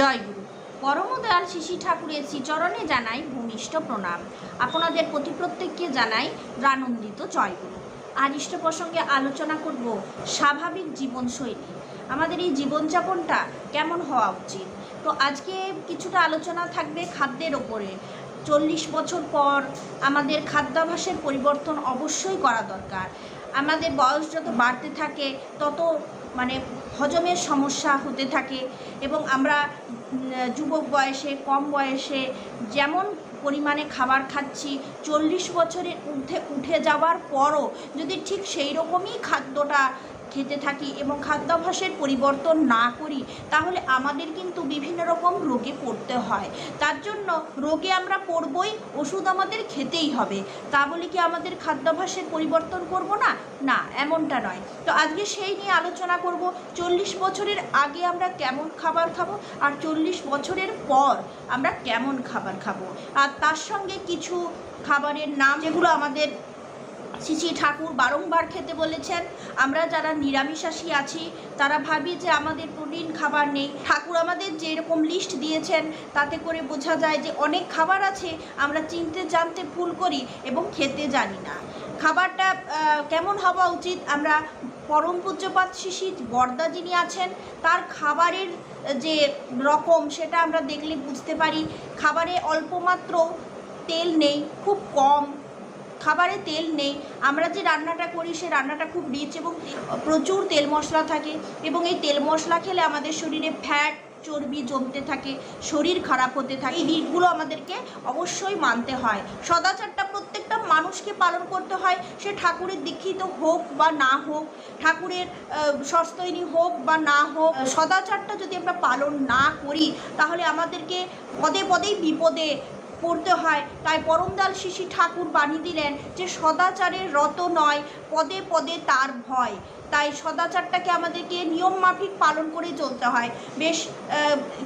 জয়গুরু। পরমদয়াল শিশি ঠাকুরের শ্রীচরণে জানাই ভূমিষ্ঠ প্রণাম। আপনাদের প্রতি প্রত্যেককে জানাই প্রানন্দিত জয়গুরু। আজ ইষ্ট প্রসঙ্গে আলোচনা করব স্বাভাবিক জীবনশৈলী। আমাদের এই জীবনযাপনটা কেমন হওয়া উচিত? তো আজকে কিছুটা আলোচনা থাকবে খাদ্যের ওপরে। চল্লিশ বছর পর আমাদের খাদ্যাভ্যাসের পরিবর্তন অবশ্যই করা দরকার। আমাদের বয়স যত বাড়তে থাকে, তত মানে হজমের সমস্যা হতে থাকে এবং আমরা যুবক বয়সে, কম বয়সে যেমন পরিমাণে খাবার খাচ্ছি, চল্লিশ বছরের উঠে উঠে যাওয়ার পরও যদি ঠিক সেই রকমই খাদ্যটা খেতে থাকি এবং খাদ্যাভ্যাসের পরিবর্তন না করি, তাহলে আমাদের কিন্তু বিভিন্ন রকম রোগে পড়তে হয়। তার জন্য রোগে আমরা পড়বই, ওষুধ আমাদের খেতেই হবে। তা বলে কি আমাদের খাদ্যাভ্যাসের পরিবর্তন করব না? না, এমনটা নয়। তো আজকে সেই নিয়ে আলোচনা করব, চল্লিশ বছরের আগে আমরা কেমন খাবার খাব আর চল্লিশ বছরের পর আমরা কেমন খাবার খাব। আর তার সঙ্গে কিছু খাবারের নাম যেগুলো আমাদের শ্রী ঠাকুর বারংবার খেতে বলেছেন, আমরা যারা নিরামিষাশী আছি, তারা ভাবি যে আমাদের প্রোটিন খাবার নেই। ঠাকুর আমাদের যেরকম লিস্ট দিয়েছেন, তাতে করে বোঝা যায় যে অনেক খাবার আছে, আমরা চিনতে জানতে ভুল করি এবং খেতে জানি না। খাবারটা কেমন হওয়া উচিত? আমরা পরম পূজ্যপাত শিশি বর্দা যিনি আছেন, তার খাবারের, যে রকম, সেটা আমরা দেখলে বুঝতে পারি। খাবারে অল্প মাত্র তেল নেই, খুব কম। খাবারে তেল নেই। আমরা যে রান্নাটা করি, সে রান্নাটা খুব রিচ এবং প্রচুর তেল মশলা থাকে এবং এই তেল মশলা খেলে আমাদের শরীরে ফ্যাট চর্বি জমতে থাকে, শরীর খারাপ হতে থাকে। এই দিকগুলো আমাদেরকে অবশ্যই মানতে হয়। সদাচারটা প্রত্যেকটা মানুষকে পালন করতে হয়। সে ঠাকুরের দীক্ষিত হোক বা না হোক, ঠাকুরের সস্তৈনী হোক বা না হোক, সদাচারটা যদি আমরা পালন না করি, তাহলে আমাদেরকে পদে পদেই বিপদে পড়তে হয়। তাই পরমদাল শিশি ঠাকুর বাণী দিলেন যে, সদাচারের রত নয়, পদে পদে তার ভয়। তাই সদাচারটাকে আমাদেরকে নিয়ম মাফিক পালন করে চলতে হয়। বেশ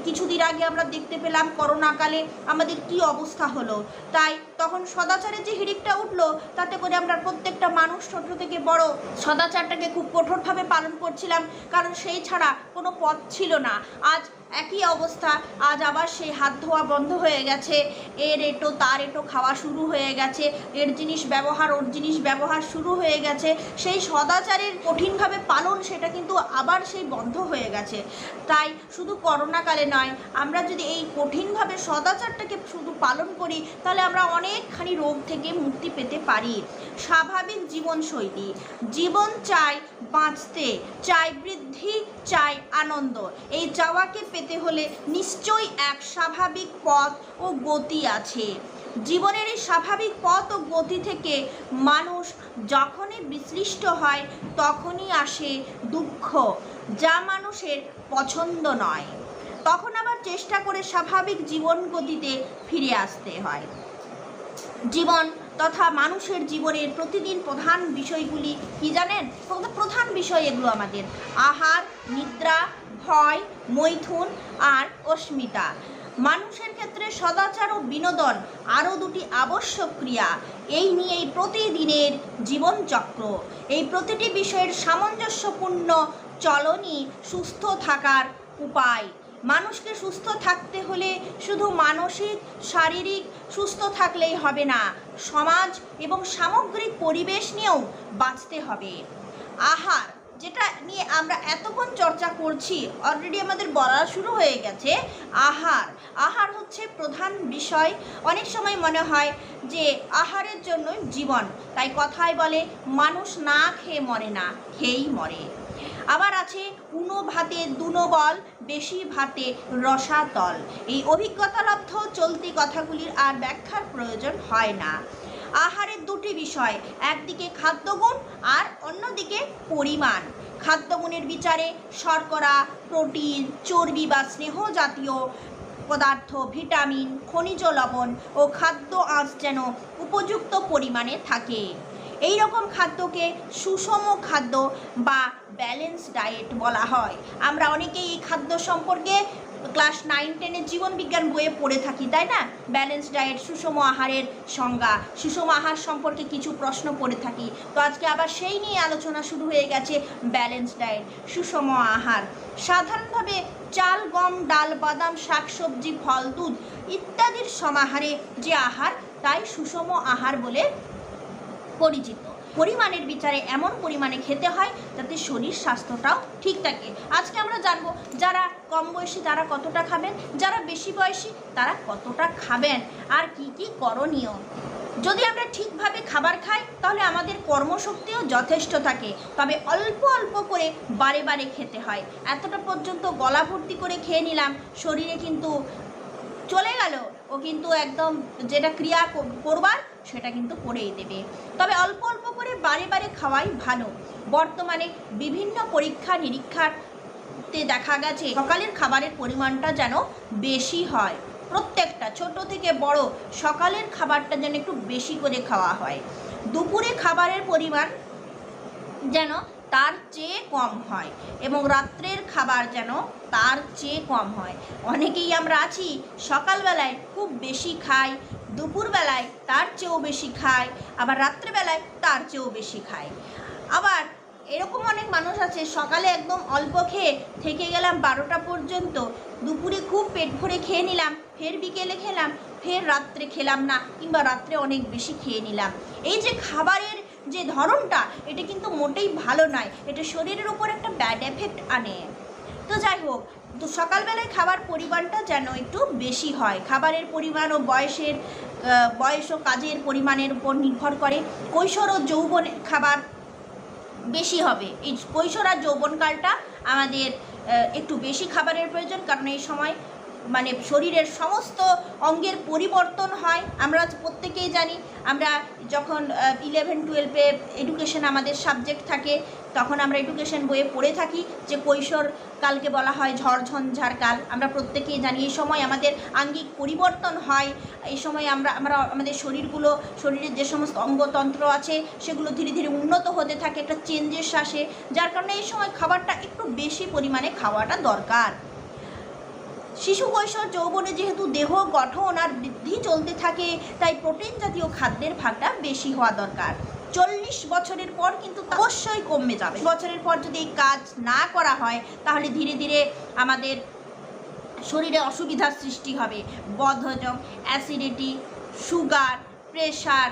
কিছুদিন আগে আমরা দেখতে পেলাম করোনাকালে আমাদের কি অবস্থা হলো। তাই তখন সদাচারের যে হিড়িকটা উঠল, তাতে করে আমরা প্রত্যেকটা মানুষ ছোট থেকে বড় সদাচারটাকে খুব কঠোরভাবে পালন করছিলাম, কারণ সেই ছাড়া কোনো পথ ছিল না। আজ একই অবস্থা, আজ আবার সেই হাত ধোয়া বন্ধ হয়ে গেছে, এর এটো তার এটো খাওয়া শুরু হয়ে গেছে, এর জিনিস ব্যবহার, ওর জিনিস ব্যবহার শুরু হয়ে গেছে। সেই সদাচারের কঠিনভাবে পালন, সেটা কিন্তু আবার সেই বন্ধ হয়ে গেছে। তাই শুধু করোনাকালে নয়, আমরা যদি এই কঠিনভাবে সদাচারটাকে শুধু পালন করি, তাহলে আমরা অনেকখানি রোগ থেকে মুক্তি পেতে পারি। স্বাভাবিক জীবনশৈলী। জীবন চাই বাঁচতে, চাই বৃদ্ধি, চাই আনন্দ। এই চাওয়াকে পেতে হলে নিশ্চয়ই এক স্বাভাবিক পথ ও গতি আছে। জীবনের এই স্বাভাবিক পথ ও গতি থেকে মানুষ যখনই বিশ্লিষ্ট হয়, তখনই আসে দুঃখ, যা মানুষের পছন্দ নয়। তখন আবার চেষ্টা করে স্বাভাবিক জীবন গতিতে ফিরে আসতে হয়। জীবন তথা মানুষের জীবনের প্রতিদিন প্রধান বিষয়গুলি কি জানেন? প্রধান বিষয় এগুলো আমাদের। আহার, নিদ্রা, ভয়, মৈথুন আর অস্মিতা। মানুষের ক্ষেত্রে সদাচার ও বিনোদন আরও দুটি আবশ্যক ক্রিয়া। এই নিয়েই প্রতিদিনের জীবনচক্র। এই প্রতিটি বিষয়ের সামঞ্জস্যপূর্ণ চলনই সুস্থ থাকার উপায়। মানুষকে সুস্থ থাকতে হলে শুধু মানসিক, শারীরিক সুস্থ থাকলেই হবে না, সমাজ এবং সামগ্রিক পরিবেশ নিয়েও বাঁচতে হবে। আহার যেটা নিয়ে আমরা এতক্ষণ চর্চা করছি অলরেডি আমাদের বলা শুরু হয়ে গেছে আহার। আহার হচ্ছে প্রধান বিষয়। অনেক সময় মনে হয় যে আহারের জন্যই জীবন, তাই কথায় বলে মানুষ না খেয়ে মরে না, খেয়েই মরে। আবার আছে উনো ভাতে দুনো বল, বেশি ভাতে রসাতল এই অভিজ্ঞতালব্ধ চলতি কথাগুলির আর ব্যাখ্যার প্রয়োজন হয় না। আহারের দুটি বিষয়, একদিকে খাদ্যগুণ আর অন্যদিকে পরিমাণ। খাদ্যগুণের বিচারে শর্করা, প্রোটিন, চর্বি বা স্নেহ জাতীয় পদার্থ, ভিটামিন, খনিজ লবণ ও খাদ্য আঁশ যেন উপযুক্ত পরিমাণে থাকে। এই রকম খাদ্যকে সুষম খাদ্য বা ব্যালেন্স ডায়েট বলা হয়। আমরা অনেকেই এই খাদ্য সম্পর্কে ক্লাস নাইন, টেনের জীবন বিজ্ঞান বইয়ে পড়ে থাকি, তাই না? ব্যালেন্স ডায়েট, সুষম আহারের সংজ্ঞা, সুষম আহার সম্পর্কে কিছু প্রশ্ন পড়ে থাকি। তো আজকে আবার সেই নিয়ে আলোচনা শুরু হয়ে গেছে ব্যালেন্স ডায়েট, সুষম আহার। সাধারণভাবে চাল, গম, ডাল, বাদাম, শাকসবজি, ফল, দুধ ইত্যাদির সমাহারে যে আহার, তাই সুষম আহার বলে পরিচিত। পরিমাণের বিচারে এমন পরিমাণে খেতে হয় যাতে শরীর স্বাস্থ্যটাও ঠিক থাকে। আজকে আমরা জানব যারা কম বয়সী, তারা কতটা খাবেন? যারা বেশি বয়সী, তারা কতটা খাবেন? আর কি কি করণীয়? যদি আমরা ঠিকভাবে খাবার খাই, তাহলে আমাদের কর্মশক্তিও যথেষ্ট থাকে। তবে অল্প অল্প করে বারে বারে খেতে হয়। এতটা পর্যন্ত গলা ভর্তি করে খেয়ে নিলাম, শরীরে কিন্তু চলে গেল। ও কিন্তু একদম যেটা ক্রিয়া কর- করবার সেটা কিন্তু করেই দেবে। তবে অল্প অল্প করে বারে বারে খাওয়াই ভালো। বর্তমানে বিভিন্ন পরীক্ষা নিরীক্ষাতে দেখা গেছে, সকালের খাবারের পরিমাণটা যেন বেশি হয়। প্রত্যেকটা, ছোট থেকে বড়, সকালের খাবারটা যেন একটু বেশি করে খাওয়া হয়। দুপুরে খাবারের পরিমাণ যেন তার চেয়ে কম হয় এবং রাত্রের খাবার যেন তার চেয়ে কম হয়। অনেকেই আমরা আছি, সকালবেলায় খুব বেশি খাই, দুপুরবেলায় তার চেয়েও বেশি খাই, আবার রাত্রেবেলায় তার চেয়েও বেশি খাই। আবার এরকম অনেক মানুষ আছে, সকালে একদম অল্প খেয়ে থেকে গেলাম বারোটা পর্যন্ত। দুপুরে খুব পেট ভরে খেয়ে নিলাম, ফের বিকেলে খেলাম, ফের রাত্রে খেলাম না, কিংবা রাত্রে অনেক বেশি খেয়ে নিলাম। এই যে খাবারের যে ধরনটা, এটা কিন্তু মোটেই ভালো নয়, এটা শরীরের উপর একটা ব্যাড এফেক্ট আনে। তো যাই হোক, তো সকালবেলায় খাবার পরিমাণটা যেন একটু বেশি হয়। খাবারের পরিমাণ ও বয়সের বয়স ও কাজের পরিমাণের উপর নির্ভর করে। কৈশোর ও যৌবন খাবার বেশি হবে। এই কৈশোর আর যৌবনকালটা আমাদের একটু বেশি খাবারের প্রয়োজন কারণ এই সময় মানে শরীরের সমস্ত অঙ্গের পরিবর্তন হয়। আমরা প্রত্যেকেই জানি, আমরা যখন ইলেভেন টুয়েলভে এডুকেশন আমাদের সাবজেক্ট থাকে, তখন আমরা এডুকেশন বইয়ে পড়ে থাকি, যে কৈশোর কালকে বলা হয় ঝড় ঝঞ্ঝার কাল। আমরা প্রত্যেকেই জানি, এই সময় আমাদের আঙ্গিক পরিবর্তন হয়। এই সময় আমরা আমরা, আমাদের শরীরগুলো, শরীরের যে সমস্ত অঙ্গতন্ত্র আছে, সেগুলো ধীরে ধীরে উন্নত হতে থাকে, একটা চেঞ্জেস আসে, যার কারণে এই সময় খাবারটা একটু বেশি পরিমাণে খাওয়াটা দরকার। শিশু কৈশোর যৌবনে যেহেতু দেহ গঠন আর বৃদ্ধি চলতে থাকে, তাই প্রোটিন জাতীয় খাদ্যের ভাগটা বেশি হওয়া দরকার। চল্লিশ বছরের পর কিন্তু অবশ্যই কমে যাবে। বছরের পর যদি এই কাজ না করা হয়, তাহলে ধীরে ধীরে আমাদের শরীরে অসুবিধার সৃষ্টি হবে। বদহজম, অ্যাসিডিটি, সুগার প্রেশার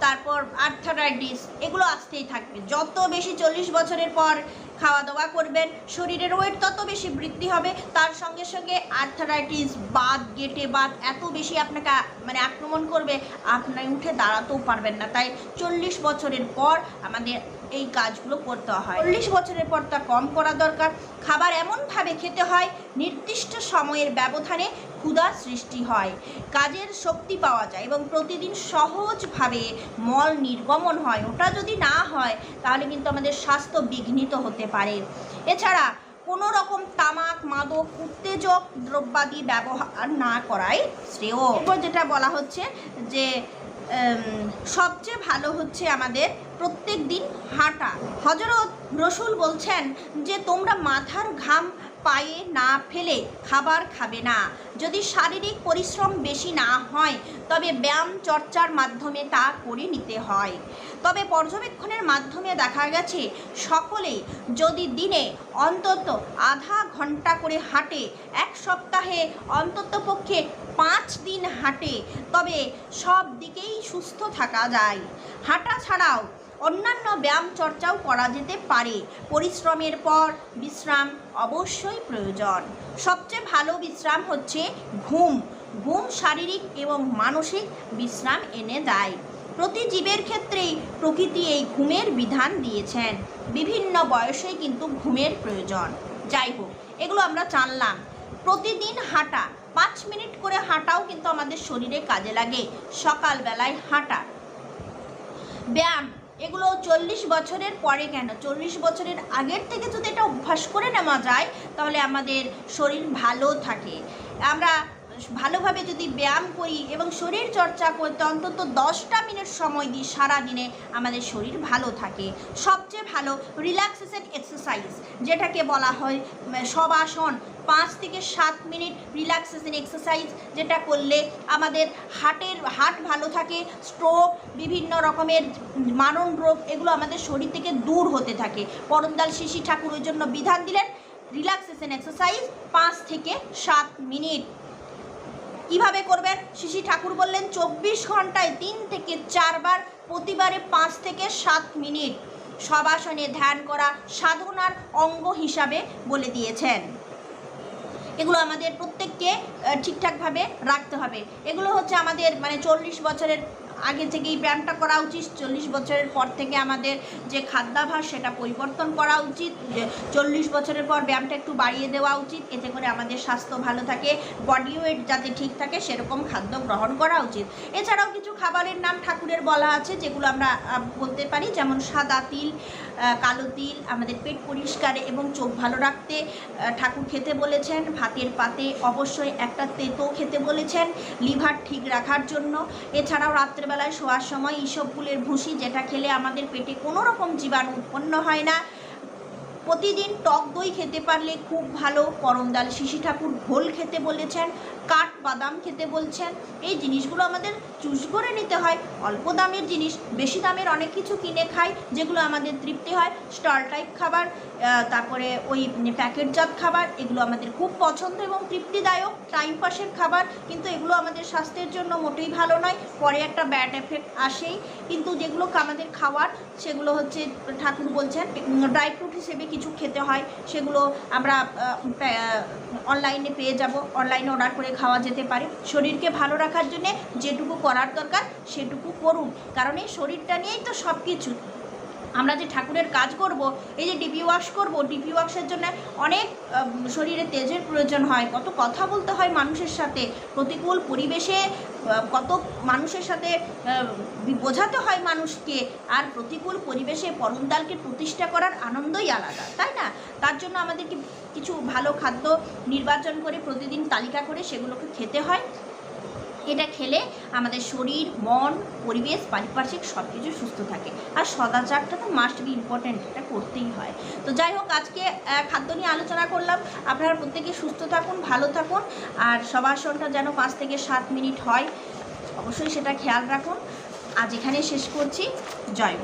তারপর আর্থারাইটিস, এগুলো আসতেই থাকবে। যত বেশি চল্লিশ বছরের পর খাওয়া দাওয়া করবেন, শরীরের ওয়েট তত বেশি বৃদ্ধি হবে, তার সঙ্গে সঙ্গে আর্থারাইটিস বাদ, গেটে বাদ এত বেশি আপনাকে মানে আক্রমণ করবে আপনি উঠে দাঁড়াতেও পারবেন না। তাই চল্লিশ বছরের পর আমাদের এই কাজগুলো করতে হয়। চল্লিশ বছরের পর তা কম করা দরকার। খাবার এমনভাবে খেতে হয়, নির্দিষ্ট সময়ের ব্যবধানে ক্ষুধা সৃষ্টি হয়। কাজের শক্তি পাওয়া যায় এবং প্রতিদিন সহজভাবে মল নির্গমন হয়। ওটা যদি না হয়, তাহলে কিন্তু আমাদের স্বাস্থ্য বিঘ্নিত হতে পারে। এছাড়া কোনো রকম তামাক, মাদক, উত্তেজক দ্রব্যাদি ব্যবহার না করাই শ্রেয়। এরপর যেটা বলা হচ্ছে যে সবচেয়ে ভালো হচ্ছে আমাদের প্রত্যেক দিন হাঁটা। হজরত রসুল বলছেন যে তোমরা মাথার ঘাম পায়ে না ফেলে খাবার খাবে না। যদি শারীরিক পরিশ্রম বেশি না হয়, তবে ব্যায়াম চর্চার মাধ্যমে তা করে নিতে হয়। তবে পর্যবেক্ষণের মাধ্যমে দেখা গেছে, সকলেই যদি দিনে অন্তত আধা ঘণ্টা করে হাঁটে, এক সপ্তাহে অন্তত পক্ষে পাঁচ দিন হাঁটে, তবে সব দিকেই সুস্থ থাকা যায়। হাঁটা ছাড়াও অন্যান্য ব্যায়াম চর্চাও করা যেতে পারে। পরিশ্রমের পর বিশ্রাম অবশ্যই প্রয়োজন। সবচেয়ে ভালো বিশ্রাম হচ্ছে ঘুম। ঘুম শারীরিক এবং মানসিক বিশ্রাম এনে দেয়। প্রতি জীবের ক্ষেত্রেই প্রকৃতি এই ঘুমের বিধান দিয়েছেন। বিভিন্ন বয়সে কিন্তু ঘুমের প্রয়োজন। যাই হোক, এগুলো আমরা জানলাম। প্রতিদিন হাঁটা, পাঁচ মিনিট করে হাঁটাও কিন্তু আমাদের শরীরে কাজে লাগে। সকালবেলায় হাঁটা। ব্যায়াম এগুলো চল্লিশ বছরের পরে কেন? চল্লিশ বছরের আগের থেকে যদি এটা অভ্যাস করে নেওয়া যায়, তাহলে আমাদের শরীর ভালো থাকে। আমরা ভালোভাবে যদি ব্যায়াম করি এবং শরীর চর্চা করতে অন্তত দশটা মিনিট সময় দিই সারাদিনে আমাদের শরীর ভালো থাকে। সবচেয়ে ভালো রিল্যাক্সেশন এক্সারসাইজ যেটাকে বলা হয় উম, সবাসন। পাঁচ থেকে সাত মিনিট রিল্যাক্সেশন এক্সারসাইজ যেটা করলে আমাদের হার্টের হার্ট ভালো থাকে স্ট্রোক বিভিন্ন রকমের মানন রোগ এগুলো আমাদের শরীর থেকে দূর হতে থাকে। পরমদাল শিশি ঠাকুর ওই জন্য বিধান দিলেন রিল্যাক্সেশন এক্সারসাইজ পাঁচ থেকে সাত মিনিট। কীভাবে করবেন? শিশি ঠাকুর বললেন চব্বিশ ঘন্টায় তিন থেকে চারবার প্রতিবারে পাঁচ থেকে সাত মিনিট। সবাসনে ধ্যান করা সাধনার অঙ্গ হিসাবে বলে দিয়েছেন। এগুলো আমাদের প্রত্যেককে ঠিকঠাকভাবে রাখতে হবে। এগুলো হচ্ছে আমাদের মানে চল্লিশ বছরের আগে থেকেই ব্যায়ামটা করা উচিত। চল্লিশ বছরের পর থেকে আমাদের যে খাদ্যাভাস সেটা পরিবর্তন করা উচিত। চল্লিশ বছরের পর ব্যায়ামটা একটু বাড়িয়ে দেওয়া উচিত। এতে করে আমাদের স্বাস্থ্য ভালো থাকে বডি ওয়েট যাতে ঠিক থাকে, সেরকম খাদ্য গ্রহণ করা উচিত। এছাড়াও কিছু খাবারের নাম ঠাকুরের বলা আছে, যেগুলো আমরা বলতে পারি, যেমন সাদা তিল কালো তিল, আমাদের পেট পরিষ্কার এবং চোখ ভালো রাখতে ঠাকুর খেতে বলেছেন, ভাতের পাতে অবশ্যই একটা তেতো খেতে বলেছেন, লিভার ঠিক রাখার জন্য। এছাড়াও রাত্রেবেলায় শোয়ার সময় ইসবগুলের ভুসি, যেটা খেলে আমাদের পেটে কোনো রকম জীবাণু উৎপন্ন হয় না। প্রতিদিন টক দই খেতে পারলে খুব ভালো, করমদাল, শিশি ঠাকুর ঘোল খেতে বলেছেন কাঠ বাদাম খেতে বলছেন। এই জিনিসগুলো আমাদের চুজ করে নিতে হয়। অল্প দামের জিনিস, বেশি দামের অনেক কিছু কিনে খাই, যেগুলো আমাদের তৃপ্তি হয়। স্টল টাইপ খাবার তারপরে ওই প্যাকেটজাত খাবার, এগুলো আমাদের খুব পছন্দ এবং তৃপ্তিদায়ক, টাইম পাসের খাবার, কিন্তু এগুলো আমাদের স্বাস্থ্যের জন্য মোটেই ভালো নয়। পরে একটা ব্যাড এফেক্ট আসেই। কিন্তু যেগুলো আমাদের খাওয়ার, সেগুলো হচ্ছে ঠাকুর বলছেন, ড্রাই ফ্রুট হিসেবে কিছু খেতে হয়। সেগুলো আমরা অনলাইনে পেয়ে যাব। অনলাইনে অর্ডার করে খাওয়া যেতে পারে। শরীরকে ভালো রাখার জন্যে যেটুকু করার দরকার, সেটুকু করুন। কারণ এই শরীরটা নিয়েই তো সব কিছু আমরা যে ঠাকুরের কাজ করব, এই যে ডিপি ওয়াশ করব, ডিপি ওয়াশের জন্য অনেক শরীরে তেজের প্রয়োজন হয়। কত কথা বলতে হয় মানুষের সাথে। প্রতিকূল পরিবেশে কত মানুষের সাথে বোঝাতে হয় মানুষকে, আর প্রতিকূল পরিবেশে পরমদালকে প্রতিষ্ঠা করার আনন্দই আলাদা, তাই না? তার জন্য আমাদেরকে কিছু ভালো খাদ্য নির্বাচন করে প্রতিদিন তালিকা করে সেগুলোকে খেতে হয়। এটা খেলে আমাদের শরীর, মন, পরিবেশ, পারিপার্শ্বিক সব কিছু সুস্থ থাকে। আর সদাচারটা তো মাস্ট বি ইম্পর্ট্যান্ট এটা করতেই হয়। তো যাই হোক, আজকে খাদ্য নিয়ে আলোচনা করলাম। আপনারা প্রত্যেকে সুস্থ থাকুন, ভালো থাকুন। আর সবাসনটা যেন পাঁচ থেকে সাত মিনিট হয়, অবশ্যই সেটা খেয়াল রাখুন। আজ এখানে শেষ করছি। জয়